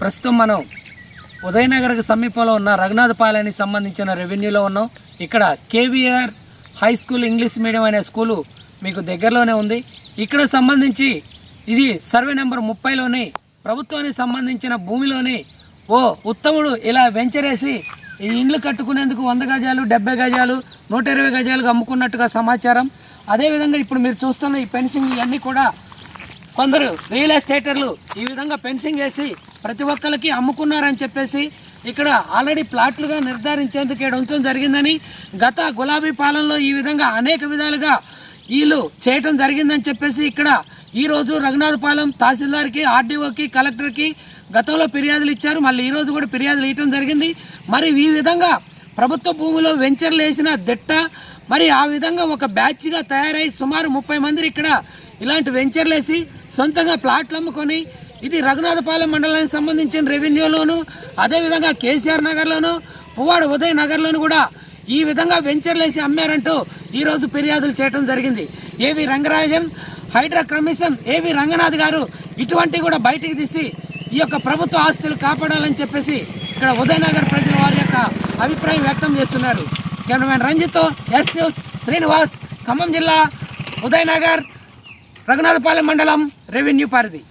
ప్రస్తుతం మనం ఉదయనగర్కి సమీపంలో ఉన్న రఘునాథపాలెనికి సంబంధించిన రెవెన్యూలో ఉన్నాం. ఇక్కడ KVR high school English medium అనే స్కూలు మీకు దగ్గరలోనే ఉంది. ఇక్కడ సంబంధించి ఇది సర్వే నెంబర్ ముప్పైలోని ప్రభుత్వానికి సంబంధించిన భూమిలోని ఓ ఉత్తముడు ఇలా వెంచరేసి ఈ ఇండ్లు కట్టుకునేందుకు వంద గజాలు డెబ్బై గజాలు నూట ఇరవై గజాలుగా అమ్ముకున్నట్టుగా సమాచారం. అదేవిధంగా ఇప్పుడు మీరు చూస్తున్న ఈ పెన్షన్ ఇవన్నీ కూడా కొందరు రియల్ ఎస్టేటర్లు ఈ విధంగా ఫెన్సింగ్ వేసి ప్రతి ఒక్కరికి అమ్ముకున్నారని చెప్పేసి ఇక్కడ ఆల్రెడీ ప్లాట్లుగా నిర్ధారించేందుకు ఇక్కడ ఉంచడం జరిగిందని గత గులాబీ పాలనలో ఈ విధంగా అనేక విధాలుగా వీళ్ళు చేయటం జరిగిందని చెప్పేసి ఇక్కడ ఈ రోజు రఘునాథపాలెం తహసీల్దార్కి ఆర్డీఓకి కలెక్టర్కి గతంలో ఫిర్యాదులు ఇచ్చారు. మళ్ళీ ఈరోజు కూడా ఫిర్యాదులు ఇవ్వడం జరిగింది. మరి ఈ విధంగా ప్రభుత్వ భూమిలో వెంచర్లు వేసిన దిట్ట మరి ఆ విధంగా ఒక బ్యాచ్గా తయారై సుమారు ముప్పై మంది ఇక్కడ ఇలాంటి వెంచర్లు వేసి సొంతంగా ప్లాట్లు అమ్ముకొని ఇది రఘునాథపాలెం మండలానికి సంబంధించిన రెవెన్యూలోను అదేవిధంగా కేసీఆర్ నగర్లోను పువ్వాడ ఉదయ్ నగర్లోను కూడా ఈ విధంగా వెంచర్లు వేసి అమ్మారంటూ ఈరోజు ఫిర్యాదులు చేయడం జరిగింది. ఏవి రంగరాజన్ హైడ్రా కమిషన్ ఏవి రంగనాథ్ గారు ఇటువంటి కూడా బయటికి తీసి ఈ యొక్క ప్రభుత్వ ఆస్తులు కాపాడాలని చెప్పేసి ఇక్కడ ఉదయనగర్ ప్రజల వారి యొక్క అభిప్రాయం వ్యక్తం చేస్తున్నారు. Cameraman Ranjith S news Srinivas Khammam జిల్లా ఉదయనగర్ రఘునాథపాలెం మండలం. రెవెన్యూ పరిధి